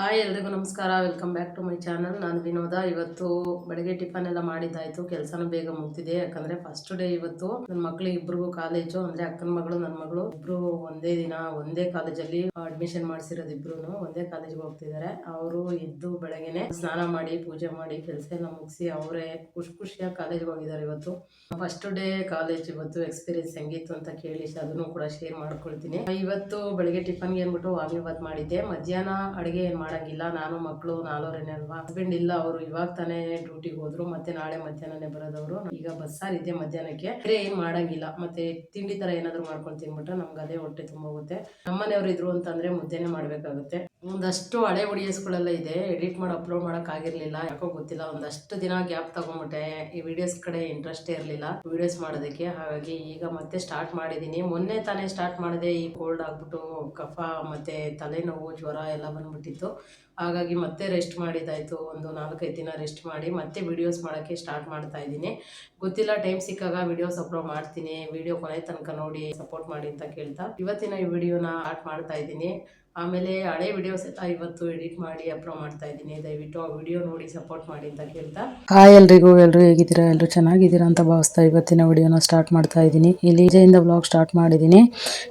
Hi, ಎಲ್ರಿಗೂ ನಮಸ್ಕಾರ. Welcome back to my channel ನಾನು ವಿನೋದ. ಇವತ್ತು ಬೆಳಗ್ಗೆ ಟಿಫನ್ ಎಲ್ಲ ಮಾಡಿದ್ದಾಯ್ತು. ಕೆಲಸನೂ ಬೇಗ ಮುಗ್ತಿದೆ ಯಾಕಂದ್ರೆ ಫಸ್ಟ್ ಡೇ ಇವತ್ತು ನನ್ನ ಮಕ್ಳು ಇಬ್ರಿಗೂ ಕಾಲೇಜು ಅಂದ್ರೆ ಅಕ್ಕನ ಮಗಳು ನನ್ನ ಮಗಳು ಇಬ್ರು ಒಂದೇ ದಿನ, ಒಂದೇ ಕಾಲೇಜಲ್ಲಿ ಅಡ್ಮಿಷನ್ ಮಾಡಿಸಿರೋದು ಇಬ್ರು ಒಂದೇ ಕಾಲೇಜ್ಗೆ ಹೋಗ್ತಿದ್ದಾರೆ ಅವರು ಇದ್ದು ಬೆಳಗ್ಗೆನೆ ಸ್ನಾನ ಮಾಡಿ, ಪೂಜೆ ಮಾಡಿ, ಕೆಲಸ ಎಲ್ಲ ಮುಗಿಸಿ ಅವರೇ ಖುಷಿ ಖುಷಿಯಾಗಿ ಕಾಲೇಜ್ಗೆ ಹೋಗಿದ್ದಾರೆ ಇವತ್ತು. ಫಸ್ಟ್ ಡೇ ಕಾಲೇಜ್ ಇವತ್ತು ಎಕ್ಸ್ಪೀರಿಯನ್ಸ್ ಹೆಂಗಿತ್ತು ಅಂತ ಕೇಳಿ ಅದನ್ನು ಕೂಡ ಶೇರ್ ಮಾಡ್ಕೊಳ್ತೀನಿ. ಇವತ್ತು ಬೆಳಗ್ಗೆ ಟಿಫನ್ಗೆ ಏನ್ಬಿಟ್ಟು ವಾಂಗಿಬಾತ್ ಮಾಡಿದ್ದೆ. ಮಧ್ಯಾಹ್ನ ಅಡುಗೆ ಏನ್ ಮಾಡಂಗಿಲ್ಲ. ನಾನು ಮಕ್ಕಳು ನಾಲ್ವರೇನೆ ಅಲ್ವಾ? ಹಸ್ಬೆಂಡ್ ಇಲ್ಲ, ಅವರು ಇವಾಗ ತಾನೇ ಡ್ಯೂಟಿಗೆ ಹೋದ್ರು, ಮತ್ತೆ ನಾಳೆ ಮಧ್ಯಾಹ್ನನೇ ಬರೋದವರು. ಈಗ ಬಸ್ಸಾರ್ ಇದೆ ಮಧ್ಯಾಹ್ನಕ್ಕೆ. ಬೇರೆ ಏನ್ ಮಾಡಂಗಿಲ್ಲ. ಮತ್ತೆ ತಿಂಡಿ ತರ ಏನಾದ್ರು ಮಾಡ್ಕೊಂಡು ತಿನ್ಬಿಟ್ರೆ ನಮ್ಗೆ ಅದೇ ಹೊಟ್ಟೆ ತುಂಬ ಹೋಗುತ್ತೆ ನಮ್ಮನೆಯವ್ರು ಇದ್ರು ಅಂತಂದ್ರೆ ಮುದ್ದೆನೇ ಮಾಡ್ಬೇಕಾಗುತ್ತೆ. ಒಂದಷ್ಟು ಹಳೆ ವಿಡಿಯೋಸ್ಗಳೆಲ್ಲ ಇದೆ. ಎಡಿಟ್ ಮಾಡಿ ಅಪ್ಲೋಡ್ ಮಾಡೋಕ್ಕಾಗಿರಲಿಲ್ಲ ಯಾಕೋ ಗೊತ್ತಿಲ್ಲ. ಒಂದಷ್ಟು ದಿನ ಗ್ಯಾಪ್ ತೊಗೊಂಬಿಟ್ಟೆ. ಈ ವಿಡಿಯೋಸ್ ಕಡೆ ಇಂಟ್ರೆಸ್ಟ್ ಇರಲಿಲ್ಲ ವಿಡಿಯೋಸ್ ಮಾಡೋದಕ್ಕೆ. ಹಾಗಾಗಿ ಈಗ ಮತ್ತೆ ಸ್ಟಾರ್ಟ್ ಮಾಡಿದ್ದೀನಿ ಮೊನ್ನೆ ತಾನೇ ಸ್ಟಾರ್ಟ್ ಮಾಡಿದೆ. ಈ ಕೋಲ್ಡ್ ಆಗ್ಬಿಟ್ಟು ಕಫ ಮತ್ತು ತಲೆನೋವು, ಜ್ವರ ಎಲ್ಲ ಬಂದ್ಬಿಟ್ಟಿತ್ತು. ಹಾಗಾಗಿ ಮತ್ತೆ ರೆಸ್ಟ್ ಮಾಡಿದ್ದಾಯಿತು ಒಂದು ನಾಲ್ಕೈದು ದಿನ ರೆಸ್ಟ್ ಮಾಡಿ ಮತ್ತೆ ವಿಡಿಯೋಸ್ ಮಾಡೋಕ್ಕೆ ಸ್ಟಾರ್ಟ್ ಮಾಡ್ತಾ ಇದ್ದೀನಿ. ಗೊತ್ತಿಲ್ಲ ಟೈಮ್ ಸಿಕ್ಕಾಗ ವಿಡಿಯೋಸ್ ಅಪ್ಲೋಡ್ ಮಾಡ್ತೀನಿ. ವಿಡಿಯೋ ಕೊನೆ ತನಕ ನೋಡಿ ಸಪೋರ್ಟ್ ಮಾಡಿ ಅಂತ ಕೇಳ್ತಾ. ಇವತ್ತಿನ ಈ ವಿಡಿಯೋನ ಸ್ಟಾರ್ಟ್ ಮಾಡ್ತಾ ಇದ್ದೀನಿ. ಆಮೇಲೆ ಹಳೆ ವಿಡಿಯೋಸ್ ಎಲ್ಲ ಇವತ್ತು ಎಡಿಟ್ ಮಾಡಿ ಅಪ್ಲೋಡ್ ಮಾಡ್ತಾ ಇದ್ದೀನಿ. ದಯವಿಟ್ಟು ಆ ವಿಡಿಯೋ ನೋಡಿ ಸಪೋರ್ಟ್ ಮಾಡಿ ಅಂತ ಕೇಳ್ತಾ. ಹಾಯ್ ಎಲ್ರಿಗೂ, ಎಲ್ರು ಹೇಗಿದ್ದೀರಾ? ಎಲ್ರು ಚೆನ್ನಾಗಿದ್ದೀರಾ ಅಂತ ಭಾವಿಸ್ತಾ ಇವತ್ತಿನ ವಿಡಿಯೋನ ಸ್ಟಾರ್ಟ್ ಮಾಡ್ತಾ ಇದ್ದೀನಿ. ಇಲ್ಲಿ ಈಜೆಯಿಂದ ಬ್ಲಾಗ್ ಸ್ಟಾರ್ಟ್ ಮಾಡಿದ್ದೀನಿ.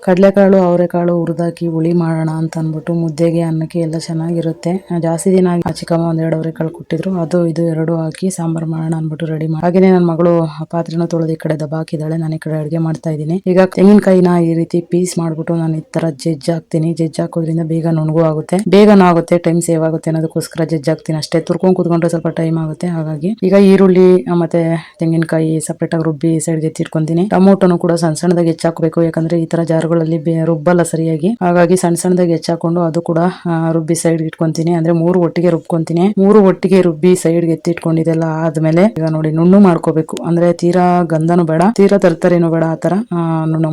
ಕಡಲೆಕಾಳು, ಅವರೆಕಾಳು ಹುರಿದಾಕಿ ಹುಳಿ ಮಾಡೋಣ ಅಂತ ಅಂದ್ಬಿಟ್ಟು ಮುದ್ದೆಗೆ, ಅನ್ನಕ್ಕೆ ಎಲ್ಲ ಚೆನ್ನಾಗಿರುತ್ತೆ. ಜಾಸ್ತಿ ದಿನ ಆಗಿ ಚಿಕ್ಕಮ್ಮ ಒಂದೆರಡು ಅವರೆಕಾಳು ಕೊಟ್ಟಿದ್ರು. ಅದು, ಇದು ಎರಡು ಹಾಕಿ ಸಾಂಬಾರ್ ಮಾಡೋಣ ಅಂದ್ಬಿಟ್ಟು ರೆಡಿ ಮಾಡಿ ಹಾಗೆಯೇ ನನ್ನ ಮಗಳು ಪಾತ್ರೆನ ತೊಳೆದು ಈ ಕಡೆ ದಬಾಕಿದ್ದಾಳೆ ನಾನು ಈ ಕಡೆ ಅಡುಗೆ ಮಾಡ್ತಾ ಇದ್ದೀನಿ. ಈಗ ತೆಂಗಿನಕಾಯಿನ ಈ ರೀತಿ ಪೀಸ್ ಮಾಡ್ಬಿಟ್ಟು ನಾನು ಈ ತರ ಜಜ್ಜ್ ಹಾಕ್ತೀನಿ ಹಾಕೋದ್ರಿಂದ ಬೇಗ ನುಣಗು ಆಗುತ್ತೆ. ಬೇಗನೂ ಆಗುತ್ತೆ ಟೈಮ್ ಸೇವ್ ಆಗುತ್ತೆ ಅನ್ನೋದಕ್ಕೋಸ್ಕರ ಜಜ್ಜ್ ಹಾಕ್ತೀನಿ ಅಷ್ಟೇ. ತುರ್ಕೊಂಡ್ ಕೂತ್ಕೊಂಡ್ರೆ ಸ್ವಲ್ಪ ಟೈಮ್ ಆಗುತ್ತೆ, ಹಾಗಾಗಿ. ಈಗ ಈರುಳ್ಳಿ ಮತ್ತೆ ತೆಂಗಿನಕಾಯಿ ಸಪ್ರೇಟ್ ಆಗಿ ರುಬ್ಬಿ ಸೈಡ್ಗೆ ಎತ್ತಿಟ್ಕೊಂತೀನಿ. ಟೊಮೊಟೊನು ಕೂಡ ಸಣ್ಣ ಸಣ್ಣದಾಗಿ ಹೆಚ್ಚಾಕಬೇಕು, ಯಾಕಂದ್ರೆ ಈ ತರ ಜಾರುಗಳಲ್ಲಿ ರುಬ್ಬಲ್ಲ ಸರಿಯಾಗಿ. ಹಾಗಾಗಿ ಸಣ್ಣ ಸಣ್ಣದಾಗಿ ಹೆಚ್ಚಾಕೊಂಡು ಅದು ಕೂಡ ರುಬ್ಬಿ ಸೈಡ್ ಇಟ್ಕೊಂತೀನಿ. ಅಂದ್ರೆ ಮೂರು ಒಟ್ಟಿಗೆ ರುಬ್ಕೊಂತೀನಿ. ಮೂರು ಒಟ್ಟಿಗೆ ರುಬ್ಬಿ ಸೈಡ್ಗೆ ಎತ್ತಿಟ್ಕೊಂಡಿದೆಲ್ಲ ಆದ್ಮೇಲೆ ಈಗ ನೋಡಿ ನುಣ್ಣು ಮಾಡ್ಕೋಬೇಕು. ಅಂದ್ರೆ ತೀರಾ ಗಂಧನು ಬೇಡ, ತೀರಾ ತರ್ತಾರೇನು ಬೇಡ ಆತರ ನುಣ್ಣು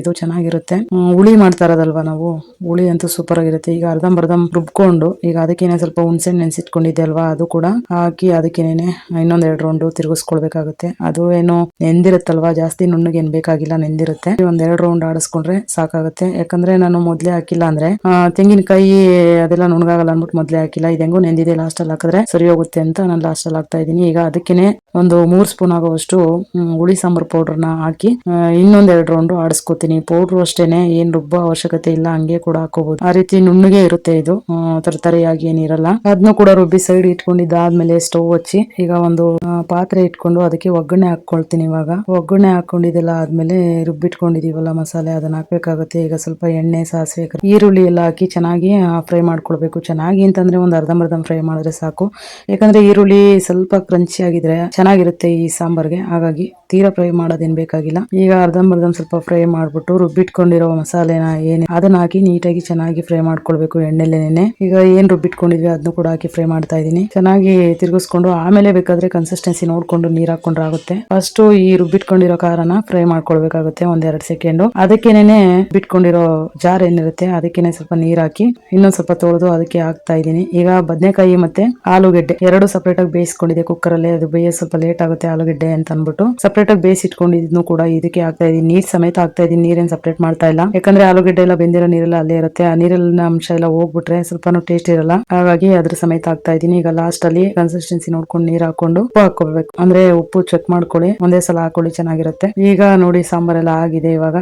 ಇದು ಚೆನ್ನಾಗಿರುತ್ತೆ. ಹುಳಿ ಮಾಡ್ತಾರದಲ್ವಾ ನಾವು? ಹುಳಿ ಅಂತೂ ಸೂಪರ್ ಆಗಿರುತ್ತೆ. ಈಗ ಅರ್ಧಂಬರ್ಧಂ ರುಬ್ಕೊಂಡು, ಈಗ ಅದಕ್ಕೇನೆ ಸ್ವಲ್ಪ ಹುಣ್ಸೆ ನೆನ್ಸಿಟ್ಕೊಂಡಿದ್ದೆ ಅಲ್ವಾ, ಅದು ಕೂಡ ಹಾಕಿ ಅದಕ್ಕೇನೆ ಇನ್ನೊಂದ್ ಎರಡು ರೌಂಡ್ ತಿರುಗಿಸ್ಕೊಳ್ಬೇಕಾಗುತ್ತೆ. ಅದು ಏನು ನೆಂದಿರುತ್ತಲ್ವಾ, ಜಾಸ್ತಿ ನುಣ್ಣಗೆ ಏನ್ ಬೇಕಾಗಿಲ್ಲ, ನೆಂದಿರುತ್ತೆ. ಒಂದ್ ಎರಡು ರೌಂಡ್ ಆಡಿಸ್ಕೊಂಡ್ರೆ ಸಾಕಾಗುತ್ತೆ. ಯಾಕಂದ್ರೆ ನಾನು ಮೊದ್ಲೇ ಹಾಕಿಲ್ಲ ಅಂದ್ರೆ ತೆಂಗಿನಕಾಯಿ ಅದೆಲ್ಲ ನುಣಗಾಗಲ್ಲ ಅನ್ಬಿಟ್ಟು ಮೊದ್ಲೇ ಹಾಕಿಲ್ಲ. ಇದು ಹೆಂಗೋ ನೆಂದಿದೆ ಲಾಸ್ಟ್ ಅಲ್ಲಿ ಹಾಕಿದ್ರೆ ಸರಿ ಹೋಗುತ್ತೆ ಅಂತ ನಾನು ಲಾಸ್ಟ್ ಅಲ್ಲಿ ಹಾಕ್ತಾ ಇದ್ದೀನಿ. ಈಗ ಅದಕ್ಕೇನೆ ಒಂದು ಮೂರ್ ಸ್ಪೂನ್ ಆಗುವಷ್ಟು ಹುಳಿ ಸಾಂಬಾರ್ ಪೌಡರ್ನ ಹಾಕಿ ಇನ್ನೊಂದ್ ಎರಡು ರೌಂಡ್ ಆಡಿಸ್ಕೋತೀನಿ. ಪೌಡ್ರು ಅಷ್ಟೇನೆ, ಏನ್ ರುಬ್ಬೋ ಅವಶ್ಯಕತೆ ಇಲ್ಲ, ಹಂಗೆ ಕೂಡ ಹಾಕೋಬಹುದು ಆ ರೀತಿ ನುಣ್ಣಗೆ ಇರುತ್ತೆ ಇದು. ತರತರಿಯಾಗಿ ಏನಿರಲ್ಲ. ಅದನ್ನು ಕೂಡ ರುಬ್ಬಿ ಸೈಡ್ ಇಟ್ಕೊಂಡಿದ್ದಾದ್ಮೇಲೆ ಸ್ಟವ್ ಹಚ್ಚಿ, ಈಗ ಒಂದು ಪಾತ್ರೆ ಇಟ್ಕೊಂಡು ಅದಕ್ಕೆ ಒಗ್ಗರಣೆ ಹಾಕೊಳ್ತೀನಿ ಇವಾಗ. ಒಗ್ಗರಣೆ ಹಾಕೊಂಡಿದೆಲ್ಲ ಆದ್ಮೇಲೆ ರುಬ್ಬಿಟ್ಕೊಂಡಿದೀವಲ್ಲ ಮಸಾಲೆ, ಅದನ್ನ ಹಾಕ್ಬೇಕಾಗುತ್ತೆ. ಈಗ ಸ್ವಲ್ಪ ಎಣ್ಣೆ, ಸಾಸಿವೆ ಈರುಳ್ಳಿ ಎಲ್ಲ ಹಾಕಿ ಚೆನ್ನಾಗಿ ಫ್ರೈ ಮಾಡ್ಕೊಳ್ಬೇಕು. ಚೆನ್ನಾಗಿ ಅಂತಂದ್ರೆ ಒಂದು ಅರ್ಧಂಬರ್ಧಂ ಫ್ರೈ ಮಾಡಿದ್ರೆ ಸಾಕು. ಯಾಕಂದ್ರೆ ಈರುಳ್ಳಿ ಸ್ವಲ್ಪ ಕ್ರಂಚಿ ಆಗಿದ್ರೆ ಚೆನ್ನಾಗಿರುತ್ತೆ ಈ ಸಾಂಬಾರ್ಗೆ. ಹಾಗಾಗಿ ತೀರಾ ಫ್ರೈ ಮಾಡೋದೇನ್ ಬೇಕಾಗಿಲ್ಲ. ಈಗ ಅರ್ಧಂಬರ್ಧಂ ಸ್ವಲ್ಪ ಫ್ರೈ ಮಾಡ್ಬಿಟ್ಟು ರುಬ್ಬಿಟ್ಕೊಂಡಿರೋ ಮಸಾಲೆನ ಏನೇ, ಅದನ್ನ ಹಾಕಿ ನೀಟಾಗಿ ಚೆನ್ನಾಗಿ ಫ್ರೈ ಮಾಡ್ಕೊಳ್ಬೇಕು ಎಣ್ಣೆಲೆನೆ ಈಗ ಏನ್ ರುಬ್ಬಿಟ್ಕೊಂಡಿದ್ವಿ ಅದನ್ನ ಕೂಡ ಹಾಕಿ ಫ್ರೈ ಮಾಡ್ತಾ ಇದೀನಿ ಚೆನ್ನಾಗಿ ತಿರುಗಿಸ್ಕೊಂಡು ಆಮೇಲೆ ಬೇಕಾದ್ರೆ ಕನ್ಸಿಸ್ಟೆನ್ಸಿ ನೋಡ್ಕೊಂಡು ನೀರ್ ಹಾಕೊಂಡ್ರೆ ಆಗುತ್ತೆ. ಫಸ್ಟ್ ಈ ರುಬ್ಬಿಟ್ಕೊಂಡಿರೋ ಖಾರನ ಫ್ರೈ ಮಾಡ್ಕೊಳ್ಬೇಕಾಗುತ್ತೆ ಒಂದ್ ಎರಡ್ ಸೆಕೆಂಡ್ ಅದಕ್ಕೇನೆ ಬಿಟ್ಕೊಂಡಿರೋ ಜಾರ್ ಏನಿರುತ್ತೆ ಅದಕ್ಕೇನೆ ಸ್ವಲ್ಪ ನೀರ್ ಹಾಕಿ, ಇನ್ನೊಂದ್ ಸ್ವಲ್ಪ ತೊಳೆದು ಅದಕ್ಕೆ ಹಾಕ್ತಾ ಇದೀನಿ ಈಗ ಬದನೆಕಾಯಿ ಮತ್ತೆ ಆಲೂಗೆಡ್ಡೆ ಎರಡು ಸಪರೇಟ್ ಆಗಿ ಬೇಯಿಸ್ಕೊಂಡಿದೆ ಕುಕ್ಕರ್ ಅಲ್ಲಿ. ಅದು ಬೇಯ ಸ್ವಲ್ಪ ಲೇಟ್ ಆಗುತ್ತೆ ಆಲೂಗೆಡ್ಡೆ ಅಂತ ಅನ್ಬಿಟ್ಟು ಸಪರೇಟ್ ಆಗಿ ಬೇಯಿಸಿಟ್ಕೊಂಡಿದ್ನು ಕೂಡ ಇದಕ್ಕೆ ಹಾಕ್ತಾ ಇದೀನಿ ನೀರ್ ಸಮೇತ ಹಾಕ್ತಾ ಇದೀನಿ ನೀರೇನ್ ಸಪರೇಟ್ ಮಾಡ್ತಾ ಇಲ್ಲ. ಯಾಕಂದ್ರೆ ಆಲೂಗೆಡ್ಡೆ ಎಲ್ಲ ಬೆಂದಿರೋ ನೀರೆಲ್ಲ ಅಲ್ಲೇ ಇರುತ್ತೆ. ನೀರಿನ ಅಂಶ ಎಲ್ಲ ಹೋಗ್ಬಿಟ್ರೆ ಸ್ವಲ್ಪನೂ ಟೇಸ್ಟ್ ಇರಲ್ಲ. ಹಾಗಾಗಿ ಅದ್ರ ಸಮೇತ ಹಾಕ್ತಾ ಇದೀನಿ ಈಗ ಲಾಸ್ಟ್ ಅಲ್ಲಿ ಕನ್ಸಿಸ್ಟೆನ್ಸಿ ನೋಡ್ಕೊಂಡು ನೀರ್ ಹಾಕೊಂಡು ಉಪ್ಪು ಹಾಕೋಬೇಕು ಅಂದ್ರೆ ಉಪ್ಪು ಚೆಕ್ ಮಾಡ್ಕೊಳ್ಳಿ. ಒಂದೇ ಸಲ ಹಾಕೊಳ್ಳಿ, ಚೆನ್ನಾಗಿರುತ್ತೆ. ಈಗ ನೋಡಿ ಸಾಂಬಾರೆಲ್ಲ ಆಗಿದೆ ಇವಾಗ.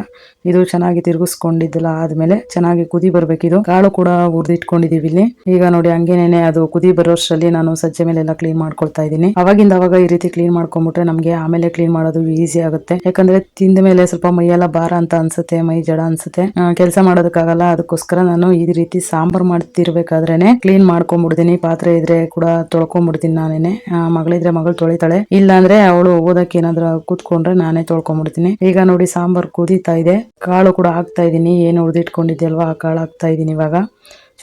ಇದು ಚೆನ್ನಾಗಿ ತಿರುಗಿಸ್ಕೊಂಡಿದ್ದೆಲ್ಲ ಆದ್ಮೇಲೆ ಚೆನ್ನಾಗಿ ಕುದಿ ಬರ್ಬೇಕಿದು ಕಾಳು ಕೂಡ ಹುರಿದಿಟ್ಕೊಂಡಿದೀವಿ ಇಲ್ಲಿ. ಈಗ ನೋಡಿ ಹಂಗೇನೆ ಅದು ಕುದಿ ಬರೋಷ್ಟರಲ್ಲಿ ನಾನು ಸಜ್ಜೆ ಮೇಲೆ ಎಲ್ಲ ಕ್ಲೀನ್ ಮಾಡ್ಕೊಳ್ತಾ ಇದ್ದೀನಿ. ಅವಾಗಿಂದ ಅವಾಗ ಈ ರೀತಿ ಕ್ಲೀನ್ ಮಾಡ್ಕೊಂಡ್ಬಿಟ್ರೆ ನಮ್ಗೆ ಆಮೇಲೆ ಕ್ಲೀನ್ ಮಾಡೋದು ಈಸಿ ಆಗುತ್ತೆ. ಯಾಕಂದ್ರೆ ತಿಂದ ಮೇಲೆ ಸ್ವಲ್ಪ ಮೈಯೆಲ್ಲ ಭಾರ ಅಂತ ಅನ್ಸುತ್ತೆ, ಮೈ ಜಡ ಅನ್ಸುತ್ತೆ. ಕೆಲಸ ಮಾಡೋದಕ್ಕಾಗಲ್ಲ. ಅದಕ್ಕೋಸ್ಕರ ನಾನು ಈ ರೀತಿ ಸಾಂಬಾರ್ ಮಾಡ್ತಿರ್ಬೇಕಾದ್ರೇನೆ ಕ್ಲೀನ್ ಮಾಡ್ಕೊಂಡ್ಬಿಡ್ತೀನಿ ಪಾತ್ರೆ ಇದ್ರೆ ಕೂಡ ತೊಳ್ಕೊಂಡ್ಬಿಡ್ತೀನಿ ನಾನೇನೆ. ಮಗಳಿದ್ರೆ ಮಗಳು ತೊಳಿತಾಳೆ. ಇಲ್ಲಾಂದ್ರೆ ಅವಳು ಓದಕ್ಕೆ ಏನಾದ್ರು ಕೂತ್ಕೊಂಡ್ರೆ ನಾನೇ ತೊಳ್ಕೊಂಡ್ಬಿಡ್ತೀನಿ ಈಗ ನೋಡಿ ಸಾಂಬಾರ್ ಕುದೀತಾ ಇದೆ. ಕಾಳು ಕೂಡ ಹಾಕ್ತಾ ಇದೀನಿ. ಏನು ಉಳಿದಿಟ್ಕೊಂಡಿದ್ದೆ ಅಲ್ವಾ ಆ ಕಾಳು ಹಾಕ್ತಾ ಇದೀನಿ ಇವಾಗ.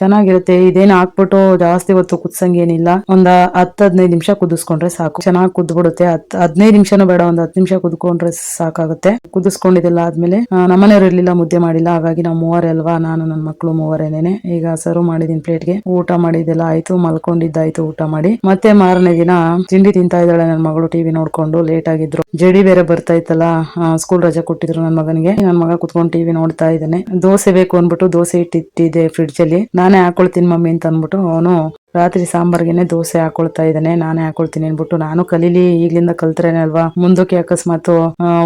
ಚೆನ್ನಾಗಿರುತ್ತೆ. ಇದೇನು ಹಾಕ್ಬಿಟ್ಟು ಜಾಸ್ತಿ ಹೊತ್ತು ಕುದ್ಸಂಗೇನಿಲ್ಲ ಒಂದ್ ಹತ್ತು ಹದಿನೈದು ನಿಮಿಷ ಕುದಿಸ್ಕೊಂಡ್ರೆ ಸಾಕು. ಚೆನ್ನಾಗಿ ಕುದ್ಬಿಡುತ್ತೆ. ಹತ್ ಹದಿನೈದು ನಿಮಿಷನೂ ಬೇಡ, ಒಂದ್ ಹತ್ತು ನಿಮಿಷ ಕುದ್ಕೊಂಡ್ರೆ ಸಾಕಾಗುತ್ತೆ. ಕುದಿಸ್ಕೊಂಡಿದ್ದೆಲ್ಲ ಆದ್ಮೇಲೆ ನಮ್ಮನೆಯವ್ರು ಇರ್ಲಿಲ್ಲ, ಮುದ್ದೆ ಮಾಡಿಲ್ಲ. ಹಾಗಾಗಿ ನಾವು ಮೂವರೇ ಅಲ್ವಾ? ನಾನು ನನ್ನ ಮಕ್ಕಳು ಮೂವರೇನೆ ಈಗ ಸರ್ವ್ ಮಾಡಿದೀನಿ ಪ್ಲೇಟ್ಗೆ. ಊಟ ಮಾಡಿದ್ದೆಲ್ಲ ಆಯ್ತು. ಮಲ್ಕೊಂಡಿದ್ದಾಯ್ತು ಊಟ ಮಾಡಿ. ಮತ್ತೆ ಮಾರನೇ ದಿನ ತಿಂಡಿ ತಿಂತಾ ಇದ್ದಾಳೆ ನನ್ನ ಮಗಳು ಟಿವಿ ನೋಡ್ಕೊಂಡು. ಲೇಟ್ ಆಗಿದ್ರು. ಜಡಿ ಬೇರೆ ಬರ್ತಾ ಇತ್ತಲ್ಲ ಸ್ಕೂಲ್ ರಜೆ ಕೊಟ್ಟಿದ್ರು ನನ್ನ ಮಗನಿಗೆ. ನನ್ನ ಮಗ ಕುತ್ಕೊಂಡು ಟಿವಿ ನೋಡ್ತಾ ಇದ್ದಾನೆ. ದೋಸೆ ಬೇಕು ಅನ್ಬಿಟ್ಟು ದೋಸೆ ಇಟ್ಟಿಟ್ಟಿದೆ ಫ್ರಿಡ್ಜ್ ಅಲ್ಲಿ. ನಾನೇ ಹಾಕೊಳ್ತೀನಿ ಮಮ್ಮಿ ಅಂತ ಅಂದ್ಬಿಟ್ಟು ಅವನು ರಾತ್ರಿ ಸಾಂಬಾರ್ಗೆನೆ ದೋಸೆ ಹಾಕೊಳ್ತಾ ಇದ್ದಾನೆ, ನಾನೇ ಹಾಕೊಳ್ತೀನಿ ಅನ್ಬಿಟ್ಟು ನಾನು ಕಲೀಲಿ, ಈಗ್ಲಿಂದ ಕಲ್ತ್ರೇನೆ ಅಲ್ವಾ? ಮುಂದಕ್ಕೆ ಅಕಸ್ಮಾತ್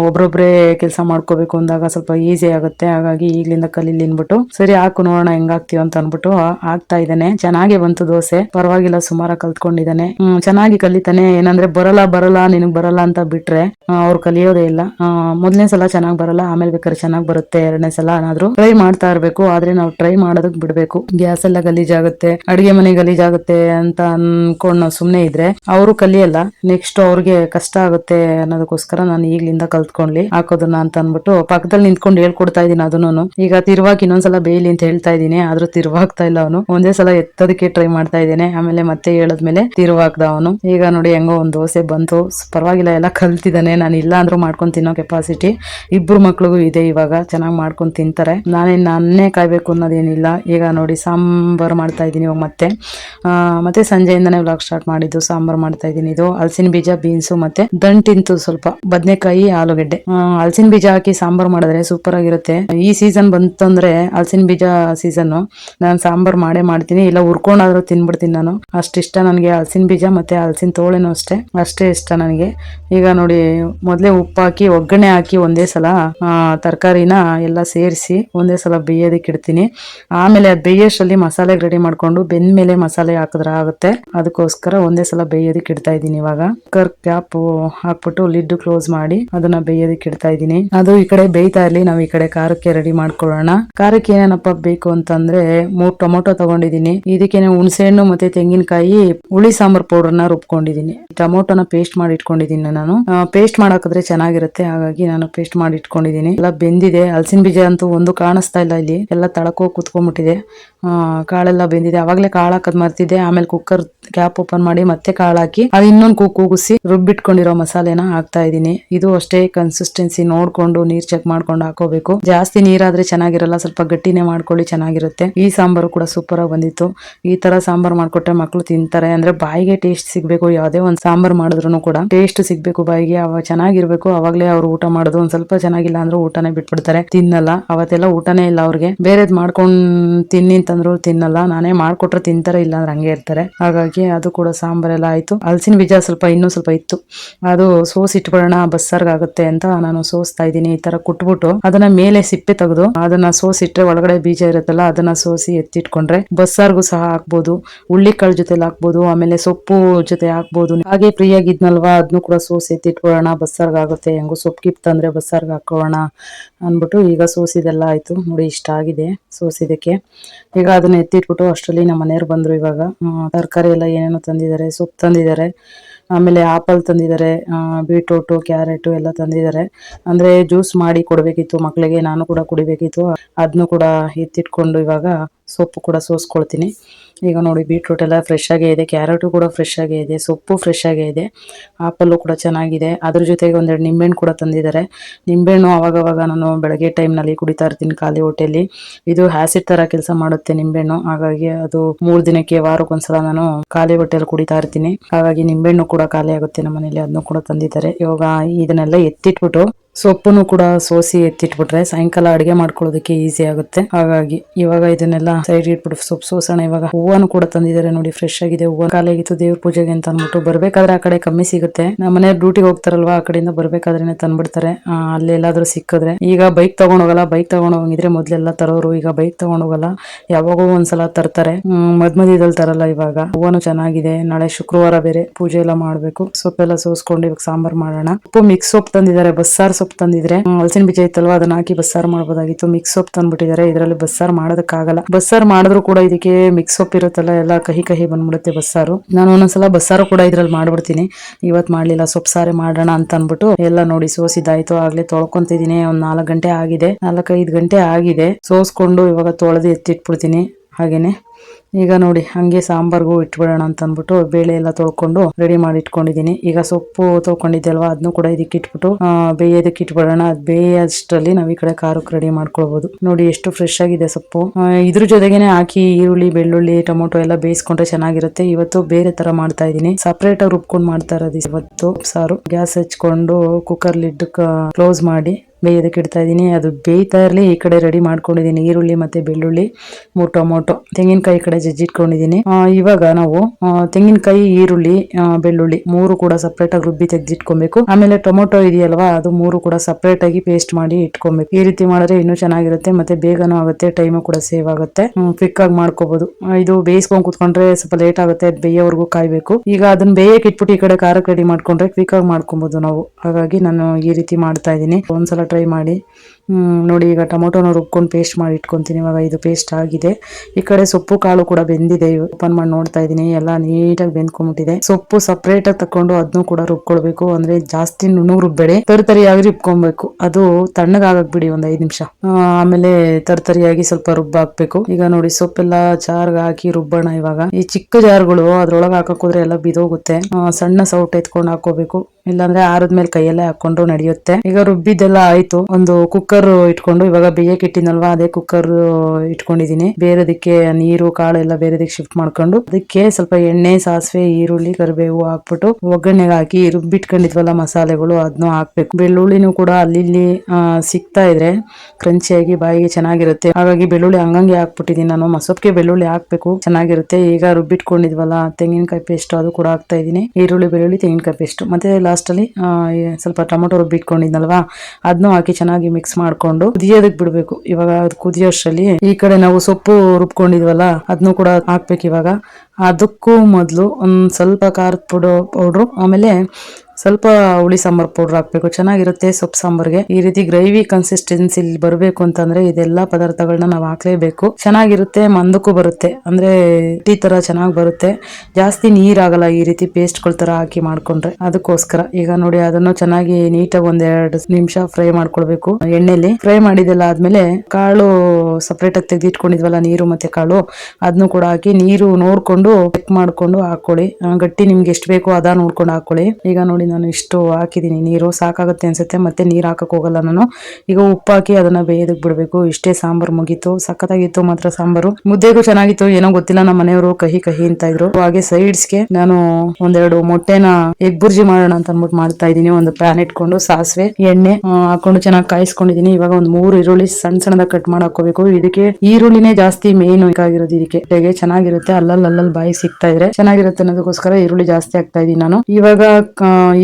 ಒಬ್ರೊಬ್ರೇ ಕೆಲಸ ಮಾಡ್ಕೋಬೇಕು ಅಂದಾಗ ಸ್ವಲ್ಪ ಈಸಿ ಆಗುತ್ತೆ. ಹಾಗಾಗಿ ಈಗ್ಲಿಂದ ಕಲೀಲಿ ಅನ್ಬಿಟ್ಟು ಸರಿ ಹಾಕು ನೋಡೋಣ ಹೆಂಗಾಗ್ತೀವ ಅಂತ ಅನ್ಬಿಟ್ಟು ಹಾಕ್ತಾ ಇದ್ದಾನೆ. ಚೆನ್ನಾಗಿ ಬಂತು ದೋಸೆ. ಪರವಾಗಿಲ್ಲ ಸುಮಾರ ಕಲ್ತ್ಕೊಂಡಿದ್ದಾನೆ. ಚೆನ್ನಾಗಿ ಕಲಿತಾನೆ. ಏನಂದ್ರೆ ಬರಲ್ಲ ಬರಲ್ಲ, ನಿನಗ್ ಬರಲ್ಲ ಅಂತ ಬಿಟ್ರೆ ಅವ್ರು ಕಲಿಯೋದೇ ಇಲ್ಲ. ಮೊದಲನೇ ಸಲ ಚೆನ್ನಾಗ್ ಬರಲ್ಲ, ಆಮೇಲೆ ಬೇಕಾದ್ರೆ ಚೆನ್ನಾಗಿ ಬರುತ್ತೆ, ಎರಡನೇ ಸಲ ಏನಾದ್ರು ಟ್ರೈ ಮಾಡ್ತಾ ಇರ್ಬೇಕು, ಆದ್ರೆ ನಾವು ಟ್ರೈ ಮಾಡೋದಕ್ ಬಿಡ್ಬೇಕು. ಗ್ಯಾಸ್ ಎಲ್ಲ ಗಲೀಜಾಗುತ್ತೆ, ಅಡಿಗೆ ಮನೆ ಗಲೀಜಾಗುತ್ತೆ. ಅಂತ ಅನ್ಕೊಂಡ್ ನಾವು ಸುಮ್ನೆ ಇದ್ರೆ, ಅವರು ಕಲಿಯಲ್ಲ. ನೆಕ್ಸ್ಟ್ ಅವ್ರಿಗೆ ಕಷ್ಟ ಆಗುತ್ತೆ ಅನ್ನೋದಕ್ಕೋಸ್ಕರ ನಾನು ಈಗ್ಲಿಂದ ಕಲ್ತ್ಕೊಂಡ್ಲಿ, ಹಾಕೋದನ್ನ ಅಂತ ಅನ್ಬಿಟ್ಟು ಪಕ್ಕದಲ್ಲಿ ನಿಂತ್ಕೊಂಡು ಹೇಳ್ಕೊಡ್ತಾ ಇದೀನಿ ಅದನ್ನು. ಈಗ ತಿರುವಾಗಿ ಇನ್ನೊಂದ್ಸಲ ಬೇಯ್ಲಿ ಅಂತ ಹೇಳ್ತಾ ಇದೀನಿ ಆದ್ರೂ ತಿರುವಾಗ್ತಾ ಇಲ್ಲ ಅವನು. ಒಂದೇ ಸಲ ಎತ್ತೋದಕ್ಕೆ ಟ್ರೈ ಮಾಡ್ತಾ ಇದ್ದೇನೆ, ಆಮೇಲೆ ಮತ್ತೆ ಹೇಳದ್ಮೇಲೆ ತಿರುವಾಗ್ದ ಅವನು. ಈಗ ನೋಡಿ ಹೆಂಗೋ ಒಂದು ದೋಸೆ ಬಂತು. ಪರವಾಗಿಲ್ಲ, ಎಲ್ಲ ಕಲ್ತಿದ್ದಾನೆ. ನಾನು ಇಲ್ಲ ಅಂದ್ರೂ ಮಾಡ್ಕೊಂಡು ತಿನ್ನೋ ಕೆಪಾಸಿಟಿ ಇಬ್ರು ಮಕ್ಳಿಗೂ ಇದೆ ಇವಾಗ. ಚೆನ್ನಾಗಿ ಮಾಡ್ಕೊಂಡು ತಿಂತಾರೆ. ನಾನೇ ನನ್ನೇ ಕಾಯ್ಬೇಕು ಅನ್ನೋದೇನಿಲ್ಲ. ಈಗ ನೋಡಿ ಸಾಂಬಾರ್ ಮಾಡ್ತಾ ಇದ್ದೀನಿ ಇವಾಗ ಮತ್ತೆ. ಮತ್ತೆ ಸಂಜೆಯಿಂದನೇ ವ್ಲಾಗ್ ಸ್ಟಾರ್ಟ್ ಮಾಡಿದ್ದು, ಸಾಂಬಾರ್ ಮಾಡ್ತಾ ಇದ್ದೀನಿ ಇದು. ಹಲಸಿನ ಬೀಜ, ಬೀನ್ಸು ಮತ್ತೆ ದಂಟಿಂತು ಸ್ವಲ್ಪ. ಬದನೆಕಾಯಿ, ಆಲೂಗೆಡ್ಡೆ. ಹಲಸಿನ ಬೀಜ ಹಾಕಿ ಸಾಂಬಾರ್ ಮಾಡಿದ್ರೆ ಸೂಪರ್ ಆಗಿರುತ್ತೆ ಈ ಸೀಸನ್ ಬಂತಂದ್ರೆ ಹಲಸಿನ ಬೀಜ ಸೀಸನ್ ನಾನು ಸಾಂಬಾರ್ ಮಾಡೇ ಮಾಡ್ತೀನಿ. ಇಲ್ಲ ಹುರ್ಕೊಂಡಾದ್ರೂ ತಿನ್ಬಿಡ್ತೀನಿ ನಾನು. ಅಷ್ಟಿಷ್ಟ ನನಗೆ ಹಲಸಿನ ಬೀಜ ಮತ್ತೆ ಹಲಸಿನ ತೋಳೆನು ಅಷ್ಟೇ. ಅಷ್ಟೇ ಇಷ್ಟ ನನಗೆ. ಈಗ ನೋಡಿ, ಮೊದಲೇ ಉಪ್ಪು ಹಾಕಿ, ಒಗ್ಗರಣೆ ಹಾಕಿ ಒಂದೇ ಸಲ ತರಕಾರಿನ ಎಲ್ಲ ಸೇರಿಸಿ ಒಂದೇ ಸಲ ಬೇಯೋದಕ್ಕೆ ಇಡ್ತೀನಿ. ಆಮೇಲೆ ಅದು ಬೇಯೋಷ್ಟರಲ್ಲಿ ಮಸಾಲೆಗೆ ರೆಡಿ ಮಾಡ್ಕೊಂಡು ಬೆಂದ ಮೇಲೆ ಮಸಾಲೆ ಹಾಕಿದ್ರೆ ಆಗುತ್ತೆ. ಅದಕ್ಕೋಸ್ಕರ ಒಂದೇ ಸಲ ಬೇಯೋದಕ್ಕೆ ಇಡ್ತಾ ಇದ್ದೀನಿ ಇವಾಗ. ಕುಕ್ಕರ್ ಕ್ಯಾಪ್ ಹಾಕ್ಬಿಟ್ಟು ಲಿಡ್ ಕ್ಲೋಸ್ ಮಾಡಿ ಅದನ್ನ ಬೇಯೋದಕ್ಕೆ ಇಡ್ತಾ ಇದ್ದೀನಿ. ಅದು ಈ ಕಡೆ ಬೇಯ್ತಾ ಇರ್ಲಿ, ನಾವು ಈ ಕಡೆ ಖಾರಕ್ಕೆ ರೆಡಿ ಮಾಡ್ಕೊಳ್ಳೋಣ. ಖಾರಕ್ಕೆ ಏನೇನಪ್ಪ ಬೇಕು ಅಂತಂದ್ರೆ ಮೂರ್ ಟೊಮೊಟೊ ತಗೊಂಡಿದ್ದೀನಿ. ಇದಕ್ಕೆ ಹುಣಸೆ ಹಣ್ಣು ಮತ್ತೆ ತೆಂಗಿನಕಾಯಿ, ಹುಳಿ ಸಾಂಬಾರ್ ಪೌಡರ್ನ ರುಬ್ಕೊಂಡಿದ್ದೀನಿ. ಟೊಮೊಟೊನ ಪೇಸ್ಟ್ ಮಾಡಿ ಇಟ್ಕೊಂಡಿದ್ದೀನಿ ನಾನು. ಪೇಸ್ಟ್ ಮಾಡಾಕಿದ್ರೆ ಚೆನ್ನಾಗಿರುತ್ತೆ, ಹಾಗಾಗಿ ನಾನು ಪೇಸ್ಟ್ ಮಾಡಿ ಇಟ್ಕೊಂಡಿದ್ದೀನಿ. ಎಲ್ಲ ಬೆಂದಿದೆ. ಹಲಸಿನ ಬೀಜ ಅಂತೂ ಒಂದು ಕಾಣಿಸ್ತಾ ಇಲ್ಲ ಇಲ್ಲಿ. ಎಲ್ಲ ತಳಕೋ ಕುತ್ಕೊಂಡ್ಬಿಟ್ಟಿದೆ. ಕಾಳೆಲ್ಲ ಬೆಂದಿದೆ. ಅವಾಗಲೇ ಕಾಳು ಹಾಕದ್ ಮರ್ತಿದ್ದೆ ಆಮೇಲೆ ಕುಕ್ಕರ್ ಕ್ಯಾಪ್ ಓಪನ್ ಮಾಡಿ ಮತ್ತೆ ಕಾಳು ಹಾಕಿ ಅದು ಇನ್ನೊಂದು ಕೂಗ್ ಕೂಗಿಸಿ ರುಬ್ಬಿಟ್ಕೊಂಡಿರೋ ಮಸಾಲೆನ ಹಾಕ್ತಾ ಇದ್ದೀನಿ. ಇದು ಅಷ್ಟೇ ಕನ್ಸಿಸ್ಟೆನ್ಸಿ ನೋಡ್ಕೊಂಡು ನೀರ್ ಚೆಕ್ ಮಾಡ್ಕೊಂಡು ಹಾಕೋಬೇಕು. ಜಾಸ್ತಿ ನೀರಾದ್ರೆ ಚೆನ್ನಾಗಿರಲ್ಲ, ಸ್ವಲ್ಪ ಗಟ್ಟಿನೇ ಮಾಡ್ಕೊಳ್ಳಿ, ಚೆನ್ನಾಗಿರುತ್ತೆ. ಈ ಸಾಂಬಾರು ಕೂಡ ಸೂಪರ್ ಆಗಿ ಬಂದಿತ್ತು. ಈ ತರ ಸಾಂಬಾರ್ ಮಾಡ್ಕೊಟ್ರೆ ಮಕ್ಳು ತಿಂತಾರೆ. ಅಂದ್ರೆ ಬಾಯಿಗೆ ಟೇಸ್ಟ್ ಸಿಗ್ಬೇಕು, ಯಾವ್ದೇ ಒಂದ್ ಸಾಂಬಾರ್ ಮಾಡಿದ್ರು ಕೂಡ ಟೇಸ್ಟ್ ಸಿಗ್ಬೇಕು ಬಾಯಿಗೆ. ಅವಾಗ ಚೆನ್ನಾಗಿರ್ಬೇಕು, ಅವಾಗ್ಲೇ ಅವ್ರು ಊಟ ಮಾಡೋದು. ಒಂದ್ ಸ್ವಲ್ಪ ಚೆನ್ನಾಗಿಲ್ಲ ಅಂದ್ರೆ ಊಟನೇ ಬಿಟ್ಬಿಡ್ತಾರೆ. ತಿನ್ನಲ್ಲ. ಅವತ್ತೆಲ್ಲ ಊಟನೇ ಇಲ್ಲ ಅವ್ರಿಗೆ. ಬೇರೆದ್ ಮಾಡ್ಕೊಂಡ್ ತಿನ್ನಿ ಅಂತಂದ್ರು ತಿನ್ನಲ್ಲ. ನಾನೇ ಮಾಡ್ಕೊಟ್ರೆ ತಿಂತಾರೆ ಇಲ್ಲ ಹಂಗೆ ಇರ್ತಾರೆ. ಹಾಗಾಗಿ ಅದು ಕೂಡ ಸಾಂಬಾರೆಲ್ಲ ಆಯ್ತು. ಹಲಸಿನ ಬೀಜ ಸ್ವಲ್ಪ ಇನ್ನೂ ಸ್ವಲ್ಪ ಇತ್ತು. ಅದು ಸೋಸ್ ಇಟ್ಕೊಳ್ಳೋಣ, ಬಸ್ಸಾರ್ಗಾಗುತ್ತೆ ಅಂತ ನಾನು ಸೋಸ್ತಾ ಇದ್ದೀನಿ. ಈ ತರ ಕುಟ್ಬಿಟ್ಟು ಅದನ್ನ ಮೇಲೆ ಸಿಪ್ಪೆ ತೆಗೆದು ಅದನ್ನ ಸೋಸ್ ಇಟ್ರೆ ಒಳಗಡೆ ಬೀಜ ಇರುತ್ತಲ್ಲ, ಅದನ್ನ ಸೋಸಿ ಎತ್ತಿಟ್ಕೊಂಡ್ರೆ ಬಸ್ಸಾರ್ಗೂ ಸಹ ಹಾಕ್ಬೋದು. ಹುಳ್ಳಿಕಾಳು ಜೊತೆಲಿ ಹಾಕ್ಬೋದು, ಆಮೇಲೆ ಸೊಪ್ಪು ಜೊತೆ ಹಾಕ್ಬೋದು. ಹಾಗೆ ಫ್ರೀ ಆಗಿದ್ನಲ್ವಾ ಅದನ್ನು ಕೂಡ ಸೋಸ್ ಎತ್ತಿಟ್ಕೊಳ್ಳೋಣ ಬಸ್ಸಾರ್ಗ್ ಆಗುತ್ತೆ ಹೆಂಗೋ ಸೊಪ್ಪು ಕಿಪ್ ತಂದ್ರೆ ಬಸ್ಸಾರ್ಗ್ ಹಾಕೋಣ ಅಂದ್ಬಿಟ್ಟು ಈಗ ಸೋಸಿದೆಲ್ಲ ಆಯ್ತು. ನೋಡಿ ಇಷ್ಟ ಆಗಿದೆ ಸೋಸಿದಕ್ಕೆ ಈಗ ಅದನ್ನ ಎತ್ತಿಟ್ಬಿಟ್ಟು ಅಷ್ಟರಲ್ಲಿ ನಮ್ಮ ಮನೆಯವ್ರು ಬಂದ್ರು ಇವಾಗ. ತರಕಾರಿ ಎಲ್ಲ ಏನೇನೋ ತಂದಿದ್ದಾರೆ, ಸೊಪ್ಪು ತಂದಿದ್ದಾರೆ, ಆಮೇಲೆ ಆಪಲ್ ತಂದಿದ್ದಾರೆ ಬೀಟ್ರೂಟು, ಕ್ಯಾರೆಟು ಎಲ್ಲ ತಂದಿದ್ದಾರೆ. ಅಂದ್ರೆ ಜ್ಯೂಸ್ ಮಾಡಿ ಕೊಡಬೇಕಿತ್ತು ಮಕ್ಕಳಿಗೆ ನಾನು ಕೂಡ ಕುಡಿಬೇಕಿತ್ತು. ಅದನ್ನು ಕೂಡ ಎತ್ತಿಟ್ಕೊಂಡು ಇವಾಗ ಸೊಪ್ಪು ಕೂಡ ಸೋಸ್ಕೊಳ್ತೀನಿ. ಈಗ ನೋಡಿ ಬೀಟ್ರೂಟ್ ಎಲ್ಲ ಫ್ರೆಶ್ ಆಗೇ ಇದೆ ಕ್ಯಾರೆಟು ಕೂಡ ಫ್ರೆಶ್ ಆಗೇ ಇದೆ, ಸೊಪ್ಪು ಫ್ರೆಶ್ ಆಗೇ ಇದೆ, ಆಪಲ್ಲು ಕೂಡ ಚೆನ್ನಾಗಿದೆ. ಅದ್ರ ಜೊತೆಗೆ ಒಂದೆರಡು ನಿಂಬೆಹಣ್ಣು ಕೂಡ ತಂದಿದ್ದಾರೆ. ನಿಂಬೆಹಣ್ಣು ಆವಾಗವಾಗ ನಾನು ಬೆಳಗ್ಗೆ ಟೈಮ್ನಲ್ಲಿ ಕುಡಿತಾ ಇರ್ತೀನಿ ಖಾಲಿ ಹೊಟ್ಟೆಲಿ ಇದು ಹ್ಯಾಸಿಡ್ ಥರ ಕೆಲಸ ಮಾಡುತ್ತೆ ನಿಂಬೆಹಣ್ಣು, ಹಾಗಾಗಿ ಅದು ಮೂರು ದಿನಕ್ಕೆ ವಾರಕ್ಕೊಂದ್ಸಲ ನಾನು ಖಾಲಿ ಹೋಟೆಲ್ ಕುಡಿತಾ ಇರ್ತೀನಿ. ಹಾಗಾಗಿ ನಿಂಬೆಹಣ್ಣು ಕೂಡ ಖಾಲಿ ಆಗುತ್ತೆ ನಮ್ಮ ಮನೇಲಿ, ಅದನ್ನು ಕೂಡ ತಂದಿದ್ದಾರೆ. ಇವಾಗ ಇದನ್ನೆಲ್ಲ ಎತ್ತಿಟ್ಬಿಟ್ಟು ಸೊಪ್ಪನ್ನು ಕೂಡ ಸೋಸಿ ಎತ್ತಿಟ್ಬಿಟ್ರೆ ಸಾಯಂಕಾಲ ಅಡಿಗೆ ಮಾಡ್ಕೊಳ್ಳೋದಕ್ಕೆ ಈಸಿ ಆಗುತ್ತೆ. ಹಾಗಾಗಿ ಇವಾಗ ಇದನ್ನೆಲ್ಲ ಸೈಡ್ ಇಟ್ಬಿಟ್ಟು ಸೊಪ್ಪು ಸೋಸೋಣ. ಇವಾಗ ಹೂವನ್ನು ಕೂಡ ತಂದಿದ್ದಾರೆ ನೋಡಿ ಫ್ರೆಶ್ ಆಗಿದೆ ಹೂವು. ಕಾಲಾಗಿತ್ತು ದೇವ್ರ ಪೂಜೆಗೆ ಅಂತ ಅಂದ್ಬಿಟ್ಟು ಬರ್ಬೇಕಾದ್ರೆ ಆ ಕಡೆ ಕಮ್ಮಿ ಸಿಗುತ್ತೆ. ನಮ್ಮ ಮನೆ ಡ್ಯೂಟಿಗೆ ಹೋಗ್ತಾರಲ್ವಾ ಆ ಕಡೆಯಿಂದ ಬರ್ಬೇಕಾದ್ರೆ ತಂದ್ಬಿಡ್ತಾರೆ. ಆ, ಅಲ್ಲಿ ಎಲ್ಲಾದ್ರೂ ಸಿಕ್ಕಿದ್ರೆ. ಈಗ ಬೈಕ್ ತಗೊಂಡ್ ಹೋಗಲ್ಲ ಬೈಕ್ ತಗೊಂಡ್ ಹೋಗಿದ್ರೆ ಮೊದ್ಲೆಲ್ಲ ತರೋರು ಈಗ ಬೈಕ್ ತಗೊಂಡ್ ಹೋಗಲ್ಲ ಯಾವಾಗೋ ಒಂದ್ಸಲ ತರ್ತಾರೆ. ಹ್ಮ್, ತರಲ್ಲ ಇವಾಗ. ಹೂವನು ಚೆನ್ನಾಗಿದೆ. ನಾಳೆ ಶುಕ್ರವಾರ ಬೇರೆ ಪೂಜೆ ಎಲ್ಲ ಮಾಡ್ಬೇಕು. ಸೊಪ್ಪೆಲ್ಲ ಸೋಸ್ಕೊಂಡು ಇವಾಗ ಸಾಂಬಾರ್ ಮಾಡೋಣ. ಉಪ್ಪು ಮಿಕ್ಸ್ ಸೊಪ್ಪು ತಂದಿದ್ದಾರೆ. ಬಸ್ಸಾರ್ ಸೊಪ್ಪು ತಂದಿದ್ರೆ ಹ್ಮ್, ಹಲಸಿನ ಬೀಜ ಇತ್ತಲ್ವಾ ಅದನ್ನ ಹಾಕಿ ಬಸ್ಸಾರು ಮಾಡಬಹುದಾಗಿತ್ತು ಮಿಕ್ಸ್ ಸೊಪ್ಪು ತಂದ್ಬಿಟ್ಟಿದ್ದಾರೆ. ಇದರಲ್ಲಿ ಬಸ್ಸಾರು ಮಾಡೋದಕ್ಕಾಗಲ್ಲ ಬಸ್ಸಾರು ಮಾಡಿದ್ರು ಕೂಡ ಇದಕ್ಕೆ ಮಿಕ್ಸ್ ಸೊಪ್ಪು ಇರುತ್ತಲ್ಲ ಎಲ್ಲ ಕಹಿ ಕಹಿ ಬಂದ್ಬಿಡುತ್ತೆ ಬಸ್ಸಾರು. ನಾನು ಒಂದೊಂದ್ಸಲ ಬಸ್ಸಾರು ಕೂಡ ಇದ್ರಲ್ಲಿ ಮಾಡ್ಬಿಡ್ತೀನಿ. ಇವತ್ ಮಾಡ್ಲಿಲ್ಲ ಸೊಪ್ಪು ಸಾರೆ ಮಾಡೋಣ ಅಂತ ಅನ್ಬಿಟ್ಟು ಎಲ್ಲ ನೋಡಿ ಸೋಸಿದಾಯ್ತು ಆಗ್ಲೇ ತೊಳ್ಕೊಂತಿದೀನಿ ಒಂದ್ ನಾಲ್ಕು ಗಂಟೆ ಆಗಿದೆ. ನಾಲ್ಕೈದು ಗಂಟೆ ಆಗಿದೆ. ಸೋಸ್ಕೊಂಡು ಇವಾಗ ತೊಳೆದು ಎತ್ತಿಟ್ಬಿಡ್ತೀನಿ. ಹಾಗೇನೆ. ಈಗ ನೋಡಿ, ಹಂಗೆ ಸಾಂಬಾರ್ಗೂ ಇಟ್ಬಿಡೋಣ ಅಂತ ಅಂದ್ಬಿಟ್ಟು ಬೇಳೆ ಎಲ್ಲ ತೊಳ್ಕೊಂಡು ರೆಡಿ ಮಾಡಿ ಇಟ್ಕೊಂಡಿದ್ದೀನಿ. ಈಗ ಸೊಪ್ಪು ತೊಳ್ಕೊಂಡಿದ್ದೆ ಅಲ್ವಾ ಅದನ್ನು ಕೂಡ ಇದಕ್ಕೆ ಇಟ್ಬಿಟ್ಟು ಬೇಯೋದಕ್ಕೆ ಇಟ್ಬಿಡೋಣ. ಅದು ಬೇಯಷ್ಟರಲ್ಲಿ ನಾವು ಈ ಕಡೆ ಖಾರಕ್ಕೆ ರೆಡಿ ಮಾಡ್ಕೊಳ್ಬೋದು. ನೋಡಿ, ಎಷ್ಟು ಫ್ರೆಶ್ ಆಗಿದೆ ಸೊಪ್ಪು. ಇದ್ರ ಜೊತೆಗೇನೆ ಹಾಕಿ, ಈರುಳ್ಳಿ, ಬೆಳ್ಳುಳ್ಳಿ, ಟೊಮೊಟೊ ಎಲ್ಲ ಬೇಯಿಸ್ಕೊಂಡ್ರೆ ಚೆನ್ನಾಗಿರುತ್ತೆ. ಇವತ್ತು ಬೇರೆ ತರ ಮಾಡ್ತಾ ಇದ್ದೀನಿ. ಸಪ್ರೇಟ್ ಆಗಿ ರುಬ್ಕೊಂಡು ಮಾಡ್ತಾ ಇರೋದು ಇವತ್ತು. ಸಾರು. ಗ್ಯಾಸ್ ಹಚ್ಕೊಂಡು ಕುಕ್ಕರ್ ಲಿಡ್ ಕ್ಲೋಸ್ ಮಾಡಿ ಬೇಯೋದಕ್ಕೆ ಇಡ್ತಾ ಇದ್ದೀನಿ. ಅದು ಬೇಯ್ತಾ ಇರಲಿ, ಈ ಕಡೆ ರೆಡಿ ಮಾಡ್ಕೊಂಡಿದ್ದೀನಿ. ಈರುಳ್ಳಿ ಮತ್ತೆ ಬೆಳ್ಳುಳ್ಳಿ ಮೂರು ಟೊಮೊಟೊ ತೆಂಗಿನಕಾಯಿ ಕಡೆ ಜಜ್ಜಿಟ್ಕೊಂಡಿದ್ದೀನಿ. ಇವಾಗ ನಾವು ತೆಂಗಿನಕಾಯಿ, ಈರುಳ್ಳಿ ಬೆಳ್ಳುಳ್ಳಿ ಮೂರು ಕೂಡ ಸಪ್ರೇಟಾಗಿ ರುಬ್ಬಿ ತೆಗೆದಿಟ್ಕೊಬೇಕು. ಆಮೇಲೆ ಟೊಮೊಟೊ ಇದೆಯಲ್ವಾ, ಅದು ಮೂರು ಕೂಡ ಸಪ್ರೇಟಾಗಿ ಪೇಸ್ಟ್ ಮಾಡಿ ಇಟ್ಕೊಬೇಕು. ಈ ರೀತಿ ಮಾಡಿದ್ರೆ ಇನ್ನೂ ಚೆನ್ನಾಗಿರುತ್ತೆ. ಮತ್ತೆ ಬೇಗನೂ ಆಗುತ್ತೆ ಟೈಮು ಕೂಡ ಸೇವ್ ಆಗುತ್ತೆ. ಕ್ವಿಕ್ ಆಗಿ ಮಾಡ್ಕೋಬಹುದು ಇದು ಬೇಯಿಸ್ಕೊಂಡು ಕುತ್ಕೊಂಡ್ರೆ ಸ್ವಲ್ಪ ಲೇಟ್ ಆಗುತ್ತೆ, ಅದು ಬೇಯೋವರೆಗೂ ಕಾಯ್ಬೇಕು. ಈಗ ಅದನ್ನ ಬೇಯಕ್ಕೆ ಇಟ್ಬಿಟ್ಟು ಈ ಕಡೆ ಖಾರಕ್ಕೆ ರೆಡಿ ಮಾಡ್ಕೊಂಡ್ರೆ ಕ್ವಿಕ್ ಆಗಿ ಮಾಡ್ಕೊಬಹುದು ನಾವು. ಹಾಗಾಗಿ ನಾನು ಈ ರೀತಿ ಮಾಡ್ತಾ ಇದ್ದೀನಿ. ಒಂದ್ಸಲ ಟ್ರೈ ಮಾಡಿ. ನೋಡಿ ಈಗ ಟೊಮೊಟೊನ ರುಬ್ಕೊಂಡು ಪೇಸ್ಟ್ ಮಾಡಿ ಇಟ್ಕೊಂತೀನಿ. ಇವಾಗ ಇದು ಪೇಸ್ಟ್ ಆಗಿದೆ. ಈ ಕಡೆ ಸೊಪ್ಪು ಕಾಳು ಕೂಡ ಬೆಂದಿದೆ. ಓಪನ್ ಮಾಡಿ ನೋಡ್ತಾ ಇದ್ದೀನಿ. ಎಲ್ಲ ನೀಟಾಗಿ ಬೆಂದ್ಕೊಂಡ್ಬಿಟ್ಟಿದೆ. ಸೊಪ್ಪು ಸಪ್ರೇಟ್ ಆಗಿ ತಕೊಂಡು ಅದನ್ನು ಕೂಡ ರುಬ್ಕೊಳ್ಬೇಕು. ಅಂದ್ರೆ ಜಾಸ್ತಿ ನುಣ್ಣು ರುಬ್ಬೇಡಿ. ತರಿತರಿಯಾಗಿ ರುಬ್ಕೊಬೇಕು ಅದು ತಣ್ಣಗಾಗಕ್ ಬಿಡಿ ಒಂದ್ ಐದ್ ನಿಮಿಷ. ಆಮೇಲೆ ತರಿತರಿಯಾಗಿ ಸ್ವಲ್ಪ ರುಬ್ಬ ಹಾಕ್ಬೇಕು. ಈಗ ನೋಡಿ ಸೊಪ್ಪೆಲ್ಲ ಜಾರ್ಗ್ ಹಾಕಿ ರುಬ್ಬೋಣ ಇವಾಗ. ಈ ಚಿಕ್ಕ ಜಾರ್ಗಳು ಅದ್ರೊಳಗೆ ಹಾಕಕ್ ಹೋದ್ರೆ ಎಲ್ಲ ಬಿದೋಗುತ್ತೆ. ಸಣ್ಣ ಸೌಟ್ ಎತ್ಕೊಂಡು ಹಾಕೋಬೇಕು ಇಲ್ಲಾಂದ್ರೆ ಆರದ್ಮೇಲೆ ಕೈಯಲ್ಲೇ ಹಾಕೊಂಡು ನಡೆಯುತ್ತೆ. ಈಗ ರುಬ್ಬಿದ್ದೆಲ್ಲ ಆಯ್ತು. ಒಂದು ಕುಕ್ಕರ್ ಇಟ್ಕೊಂಡು ಇವಾಗ ಬೇಯಕ್ಕೆ ಇಟ್ಟಿನಲ್ವಾ ಅದೇ ಕುಕ್ಕರ್ ಇಟ್ಕೊಂಡಿದೀನಿ. ಬೇರೆದಕ್ಕೆ ನೀರು, ಕಾಳು ಎಲ್ಲ ಬೇರೆದಕ್ಕೆ ಶಿಫ್ಟ್ ಮಾಡ್ಕೊಂಡು ಅದಕ್ಕೆ ಸ್ವಲ್ಪ ಎಣ್ಣೆ, ಸಾಸಿವೆ, ಈರುಳ್ಳಿ, ಕರಿಬೇವು ಹಾಕ್ಬಿಟ್ಟು ಒಗ್ಗರಣೆಗೆ ಹಾಕಿ ರುಬ್ಬಿಟ್ಕೊಂಡಿದ್ವಲ್ಲ ಮಸಾಲೆಗಳು ಅದನ್ನು ಹಾಕ್ಬೇಕು. ಬೆಳ್ಳುಳ್ಳಿನೂ ಕೂಡ ಅಲ್ಲಿ ಇಲ್ಲಿ ಸಿಗ್ತಾ ಇದ್ರೆ ಕ್ರಂಚಿಯಾಗಿ ಬಾಯಿಗೆ ಚೆನ್ನಾಗಿರುತ್ತೆ. ಹಾಗಾಗಿ ಬೆಳ್ಳುಳ್ಳಿ ಹಂಗಂಗೆ ಹಾಕ್ಬಿಟ್ಟಿದೀನಿ ನಾನು. ಮಸೊಪ್ಗೆ ಬೆಳ್ಳುಳ್ಳಿ ಹಾಕ್ಬೇಕು. ಚೆನ್ನಾಗಿರುತ್ತೆ. ಈಗ ರುಬ್ಬಿಟ್ಕೊಂಡಿದ್ವಲ್ಲ, ತೆಂಗಿನಕಾಯಿ ಪೇಸ್ಟ್ ಅದು ಕೂಡ ಹಾಕ್ತಾ ಇದೀನಿ ಈರುಳ್ಳಿ, ಬೆಳ್ಳುಳ್ಳಿ, ತೆಂಗಿನಕಾಯಿ ಪೇಸ್ಟ್ ಮತ್ತೆ ಲಾಸ್ಟ್ ಅಲ್ಲಿ ಆ, ಈ ಸ್ವಲ್ಪ ಟೊಮೊಟೊ ರುಬ್ಬಿಟ್ಕೊಂಡಿದ್ನಲ್ವಾ ಅದನ್ನು ಹಾಕಿ ಚೆನ್ನಾಗಿ ಮಿಕ್ಸ್ ಮಾಡಿಕೊಂಡು ಕುದಿಯೋದಕ್ಕೆ ಬಿಡಬೇಕು. ಇವಾಗ ಅದು ಕುದಿಯೋಷ್ಟರಲ್ಲಿ ಈ ಕಡೆ ನಾವು ಸೊಪ್ಪು ರುಬ್ಕೊಂಡಿದ್ವಲ್ಲ ಅದನ್ನು ಕೂಡ ಹಾಕ್ಬೇಕು ಇವಾಗ. ಅದಕ್ಕೂ ಮೊದಲು ಒಂದು ಸ್ವಲ್ಪ ಖಾರದ ಪುಡೋ ಪೌಡ್ರು ಆಮೇಲೆ ಸ್ವಲ್ಪ ಹುಳಿ ಸಾಂಬಾರ್ ಪೌಡರ್ ಹಾಕ್ಬೇಕು. ಚೆನ್ನಾಗಿರುತ್ತೆ ಸೊಪ್ಪು ಸಾಂಬಾರ್ಗೆ. ಈ ರೀತಿ ಗ್ರೇವಿ ಕನ್ಸಿಸ್ಟೆನ್ಸಿ ಬರಬೇಕು ಅಂತಂದ್ರೆ ಇದೆಲ್ಲ ಪದಾರ್ಥಗಳನ್ನ ನಾವು ಹಾಕ್ಲೇಬೇಕು. ಚೆನ್ನಾಗಿರುತ್ತೆ, ಮಂದಕ್ಕೂ ಬರುತ್ತೆ. ಅಂದ್ರೆ ಟೀ ತರ ಚೆನ್ನಾಗಿ ಬರುತ್ತೆ. ಜಾಸ್ತಿ ನೀರಾಗಲ್ಲ ಈ ರೀತಿ ಪೇಸ್ಟ್ಗಳ ತರ ಹಾಕಿ ಮಾಡ್ಕೊಂಡ್ರೆ. ಅದಕ್ಕೋಸ್ಕರ. ಈಗ ನೋಡಿ, ಅದನ್ನು ಚೆನ್ನಾಗಿ ನೀಟಾಗಿ ಒಂದೆರಡು ನಿಮಿಷ ಫ್ರೈ ಮಾಡ್ಕೊಳ್ಬೇಕು. ಎಣ್ಣೆಲಿ ಫ್ರೈ ಮಾಡಿದೆಲ್ಲ ಆದ್ಮೇಲೆ ಕಾಳು ಸಪ್ರೇಟ್ ಆಗಿ ತೆಗೆದಿಟ್ಕೊಂಡಿದ್ವಲ್ಲ, ನೀರು ಮತ್ತೆ ಕಾಳು ಅದನ್ನು ಕೂಡ ಹಾಕಿ ನೀರು ನೋಡ್ಕೊಂಡು ಚೆಕ್ ಮಾಡ್ಕೊಂಡು ಹಾಕೊಳ್ಳಿ. ಗಟ್ಟಿ ನಿಮ್ಗೆ ಎಷ್ಟು ಬೇಕೋ ಅದ ನೋಡ್ಕೊಂಡು ಹಾಕೊಳ್ಳಿ. ಈಗ ನೋಡಿ ನಾನು ಇಷ್ಟು ಹಾಕಿದ್ದೀನಿ. ನೀರು ಸಾಕಾಗುತ್ತೆ ಅನ್ಸುತ್ತೆ, ಮತ್ತೆ ನೀರು ಹಾಕಕ್ ಹೋಗಲ್ಲ ನಾನು. ಈಗ ಉಪ್ಪು ಹಾಕಿ ಅದನ್ನ ಬೇಯೋದಕ್ಕೆ ಬಿಡಬೇಕು. ಇಷ್ಟೇ ಸಾಂಬಾರು ಮುಗೀತು. ಸಖತ್ತಾಗಿತ್ತು ಮಾತ್ರ ಸಾಂಬಾರು. ಮುದ್ದೆಗೂ ಚೆನ್ನಾಗಿತ್ತು. ಏನೋ ಗೊತ್ತಿಲ್ಲ, ನಮ್ಮ ಮನೆಯವರು ಕಹಿ ಕಹಿ ಅಂತ ಇದ್ರು. ಹಾಗೆ ಸೈಡ್ಸ್ಗೆ ನಾನು ಒಂದೆರಡು ಮೊಟ್ಟೆನ ಎಗ್ ಬುರ್ಜಿ ಮಾಡೋಣ ಅಂತ ಅಂದ್ಬಿಟ್ಟು ಮಾಡ್ತಾ ಇದ್ದೀನಿ. ಒಂದು ಪ್ಯಾನ್ ಇಟ್ಕೊಂಡು ಸಾಸಿವೆ, ಎಣ್ಣೆ ಹಾಕೊಂಡು ಚೆನ್ನಾಗಿ ಕಾಯಿಸ್ಕೊಂಡಿದ್ದೀನಿ. ಇವಾಗ ಒಂದು ಮೂರು ಈರುಳ್ಳಿ ಸಣ್ಣ ಸಣ್ಣದಾಗಿ ಕಟ್ ಮಾಡಿ ಹಾಕೋಬೇಕು ಇದಕ್ಕೆ ಈರುಳ್ಳಿನೇ ಜಾಸ್ತಿ ಮೇನ್ ಆಗಿರೋದು ಇದಕ್ಕೆ. ಚೆನ್ನಾಗಿರುತ್ತೆ ಅಲ್ಲಲ್ಲಿ ಅಲ್ಲಲ್ಲಿ ಬಾಯಿ ಸಿಗ್ತಾ ಇದ್ರೆ ಚೆನ್ನಾಗಿರುತ್ತೆ ಅನ್ನೋದಕ್ಕೋಸ್ಕರ ಈರುಳ್ಳಿ ಜಾಸ್ತಿ ಆಗ್ತಾ ಇದೀನಿ ನಾನು. ಇವಾಗ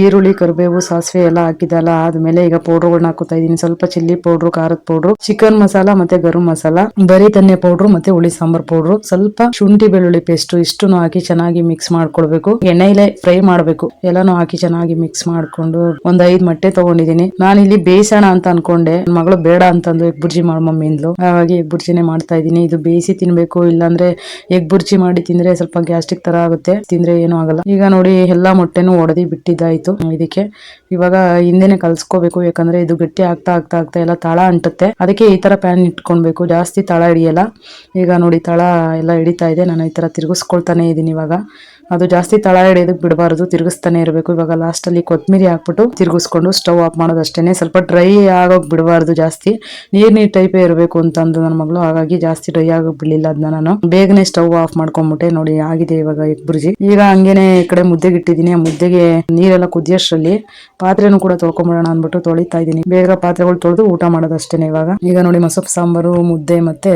ಈರುಳ್ಳಿ, ಕರಿಬೇವು, ಸಾಸಿವೆ ಎಲ್ಲ ಹಾಕಿದಲ್ಲ ಆದ್ಮೇಲೆ ಈಗ ಪೌಡರ್ಗಳನ್ನ ಹಾಕೋತಾ ಇದೀನಿ. ಸ್ವಲ್ಪ ಚಿಲ್ಲಿ ಪೌಡ್ರು ಖಾರದ ಪೌಡ್ರು ಚಿಕನ್ ಮಸಾಲ ಮತ್ತೆ ಗರಂ ಮಸಾಲ, ಬರೀ ಧನ್ಯ ಪೌಡ್ರು ಮತ್ತೆ ಹುಳಿ ಸಾಂಬಾರ್ ಪೌಡ್ರು ಸ್ವಲ್ಪ ಶುಂಠಿ ಬೆಳ್ಳುಳ್ಳಿ ಪೇಸ್ಟ್ ಇಷ್ಟನ್ನು ಹಾಕಿ ಚೆನ್ನಾಗಿ ಮಿಕ್ಸ್ ಮಾಡ್ಕೊಳ್ಬೇಕು. ಎಣ್ಣೆಲೆ ಫ್ರೈ ಮಾಡ್ಬೇಕು. ಎಲ್ಲಾನು ಹಾಕಿ ಚೆನ್ನಾಗಿ ಮಿಕ್ಸ್ ಮಾಡ್ಕೊಂಡು ಒಂದ್ ಐದ್ ಮೊಟ್ಟೆ ತಗೊಂಡಿದೀನಿ. ನಾನು ಇಲ್ಲಿ ಬೇಯಿಸೋಣ ಅಂತ ಅನ್ಕೊಂಡೆ. ಮಗಳು ಬೇಡ ಅಂತಂದು ಎಗ್ ಬುರ್ಜಿ ಮಾಡ ಮಮ್ಮಿಂದ್ಲು ಹಾಗಾಗಿ ಎಗ್ ಬುರ್ಜಿನೇ ಮಾಡ್ತಾ ಇದೀನಿ. ಇದು ಬೇಯಿಸಿ ತಿನ್ಬೇಕು, ಇಲ್ಲಾಂದ್ರೆ ಎಗ್ ಬುರ್ಜಿ ಮಾಡಿ ತಿಂದ್ರೆ ಸ್ವಲ್ಪ ಗ್ಯಾಸ್ಟ್ರಿಕ್ ತರ ಆಗುತ್ತೆ. ತಿಂದ್ರೆ ಏನೂ ಆಗಲ್ಲ. ಈಗ ನೋಡಿ, ಎಲ್ಲಾ ಮೊಟ್ಟೆನೂ ಒಡೆದಿ ಬಿಟ್ಟಿದ್ದಾಯ್ತು ಇದಕ್ಕೆ. ಇವಾಗ ಹಿಂದೆನೆ ಕಲ್ಸ್ಕೋಬೇಕು, ಯಾಕಂದ್ರೆ ಇದು ಗಟ್ಟಿ ಆಗ್ತಾ ಆಗ್ತಾ ಆಗ್ತಾ ಎಲ್ಲ ತಳ ಅಂಟುತ್ತೆ. ಅದಕ್ಕೆ ಈ ತರ ಪ್ಯಾನ್ ಇಟ್ಕೊಳ್ಬೇಕು ಜಾಸ್ತಿ ತಳ ಹಿಡಿಯಲ್ಲ. ಈಗ ನೋಡಿ, ತಳ ಎಲ್ಲ ಹಿಡಿತಾ ಇದೆ. ನಾನು ಈ ತರ ತಿರುಗಿಸ್ಕೊಳ್ತಾನೆ ಇದೀನಿ ಇವಾಗ. ಅದು ಜಾಸ್ತಿ ತಳ ಹಿಡಿಯೋದಕ್ಕೆ ಬಿಡಬಾರದು, ತಿರುಗಿಸ್ತಾನೆ ಇರಬೇಕು. ಇವಾಗ ಲಾಸ್ಟಲ್ಲಿ ಕೊತ್ತಂಬರಿ ಹಾಕ್ಬಿಟ್ಟು ತಿರುಗಿಸ್ಕೊಂಡು ಸ್ಟವ್ ಆಫ್ ಮಾಡೋದಷ್ಟೇನೆ. ಸ್ವಲ್ಪ ಡ್ರೈ ಆಗೋಗಿ ಬಿಡಬಾರ್ದು ಜಾಸ್ತಿ. ನೀರ್ ನೀರ್ ಟೈಪೇ ಇರಬೇಕು ಅಂತಂದು ನನ್ನ ಮಗಳು. ಹಾಗಾಗಿ ಜಾಸ್ತಿ ಡ್ರೈ ಆಗೋಗ್ ಬಿಡಲಿಲ್ಲ ಅದನ್ನ ನಾನು. ಬೇಗನೆ ಸ್ಟವ್ ಆಫ್ ಮಾಡ್ಕೊಂಡ್ಬಿಟ್ಟೆ ನೋಡಿ ಆಗಿದೆ ಇವಾಗ ಎಗ್ ಬುರ್ಜಿ ಈಗ ಹಂಗೇನೆ ಈ ಕಡೆ ಮುದ್ದೆಗೆ ಇಟ್ಟಿದ್ದೀನಿ. ಆ ಮುದ್ದೆಗೆ ನೀರೆಲ್ಲ ಕುದಿಯೋಷ್ಟರಲ್ಲಿ ಪಾತ್ರೆನೂ ಕೂಡ ತೊಳ್ಕೊಂಬಿಡೋಣ ಅಂದ್ಬಿಟ್ಟು ತೊಳಿತಾ ಇದ್ದೀನಿ. ಬೇಗ ಪಾತ್ರೆಗಳು ತೊಳೆದು ಊಟ ಮಾಡೋದಷ್ಟೇ ಇವಾಗ. ಈಗ ನೋಡಿ ಮಸೊಪ್ಪು ಸಾಂಬಾರು, ಮುದ್ದೆ ಮತ್ತೆ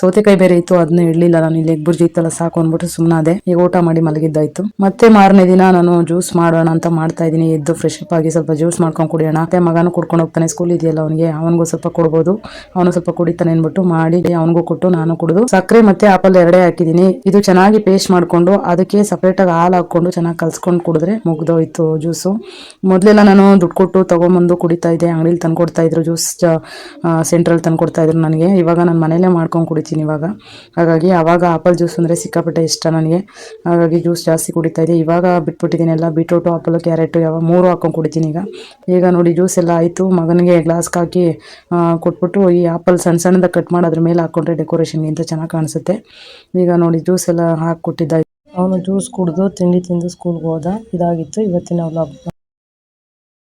ಸೌತೆಕಾಯಿ ಬೇರೆ ಇತ್ತು ಅದನ್ನ ಇಡ್ಲಿಲ್ಲ ನಾನು. ಇಲ್ಲಿ ಎಗ್ ಬುರ್ಜಿ ಇತ್ತಲ್ಲ ಸಾಕು ಅಂದ್ಬಿಟ್ಟು ಸುಮ್ಮನಾದೆ ಈಗ ಊಟ ಮಾಡಿ ಮಲಗಿದ್ದಾಯ್ತು ಮತ್ತೆ ಮಾರನೇ ದಿನ ನಾನು ಜ್ಯೂಸ್ ಮಾಡೋಣ ಅಂತ ಮಾಡ್ತಾ ಇದ್ದೀನಿ. ಎದ್ದು ಫ್ರೆಶ್ ಅಪ್ ಆಗಿ ಸ್ವಲ್ಪ ಜ್ಯೂಸ್ ಮಾಡ್ಕೊಂಡು ಕುಡಿಯೋಣ. ಮತ್ತೆ ಮಗನೂ ಕುಡ್ಕೊಂಡು ಹೋಗ್ತಾನೆ. ಸ್ಕೂಲ್ ಇದೆಯಲ್ಲ ಅವನಿಗೆ. ಅವನಿಗೂ ಸ್ವಲ್ಪ ಕೊಡ್ಬೋದು. ಅವನು ಸ್ವಲ್ಪ ಕುಡಿತಾನೆ ಅನ್ಬಿಟ್ಟು ಮಾಡಿ ಅವನಿಗೂ ಕೊಟ್ಟು ನಾನು ಕುಡಿದು ಸಕ್ಕರೆ ಮತ್ತೆ ಆಪಲ್ ಎರಡೇ ಹಾಕಿದೀನಿ ಇದು ಚೆನ್ನಾಗಿ ಪೇಸ್ಟ್ ಮಾಡ್ಕೊಂಡು ಅದಕ್ಕೆ ಸಪ್ರೇಟ್ ಆಗಿ ಹಾಲು ಹಾಕೊಂಡು ಚೆನ್ನಾಗಿ ಕಲ್ಸ್ಕೊಂಡು ಕುಡಿದ್ರೆ ಮುಗ್ದೋಯ್ತು ಜ್ಯೂಸು ಮೊದಲೆಲ್ಲ ನಾನು ದುಡ್ಡು ಕೊಟ್ಟು ತಗೊಂಬಂದು ಕುಡಿತಾ ಇದ್ದೆ. ಅಂಗಡಿಲಿ ತಂದ್ಕೊಡ್ತಾ ಇದ್ರು ಜ್ಯೂಸ್ ಸೆಂಟ್ರಲ್ಲಿ ತಂದ್ಕೊಡ್ತಾ ಇದ್ರು ನನಗೆ. ಇವಾಗ ನಾನು ಮನೇಲೆ ಮಾಡ್ಕೊಂಡು ಕುಡಿತೀನಿ ಇವಾಗ. ಹಾಗಾಗಿ ಅವಾಗ ಆಪಲ್ ಜ್ಯೂಸ್ ಅಂದರೆ ಸಿಕ್ಕಾಪಟ್ಟೆ ಇಷ್ಟ ನನಗೆ. ಹಾಗಾಗಿ ಜ್ಯೂಸ್ ಜಾಸ್ತಿ ಕುಡಿತಾ ಇದೆ ಇವಾಗ ಬಿಟ್ಬಿಟ್ಟಿದ್ದೀನಿ ಎಲ್ಲ. ಬೀಟ್ರೂಟು, ಆಪಲ್, ಕ್ಯಾರೆಟು ಯಾವ ಮೂರು ಹಾಕೊಂಡು ಕುಡಿತೀನಿ ಈಗ. ಈಗ ನೋಡಿ ಜ್ಯೂಸ್ ಎಲ್ಲ ಆಯಿತು. ಮಗನಿಗೆ ಗ್ಲಾಸ್ಗೆ ಹಾಕಿ ಕೊಟ್ಬಿಟ್ಟು ಈ ಆಪಲ್ ಸಣ್ಣ ಸಣ್ಣದ ಕಟ್ ಮಾಡಿ ಅದ್ರ ಮೇಲೆ ಹಾಕ್ಕೊಂಡ್ರೆ ಡೆಕೋರೇಷನ್ಗೆ ಅಂತ ಚೆನ್ನಾಗಿ ಕಾಣಿಸುತ್ತೆ. ಈಗ ನೋಡಿ ಜ್ಯೂಸ್ ಎಲ್ಲ ಹಾಕಿ ಕೊಟ್ಟಿದ್ದಾಯ್ತು ಅವನು ಜ್ಯೂಸ್ ಕುಡಿದು ತಿಂಡಿ ತಿಂದು ಸ್ಕೂಲ್ಗೆ ಹೋದ. ಇದಾಗಿತ್ತು. ಇವತ್ತಿನ ವ್ಲಾಗ್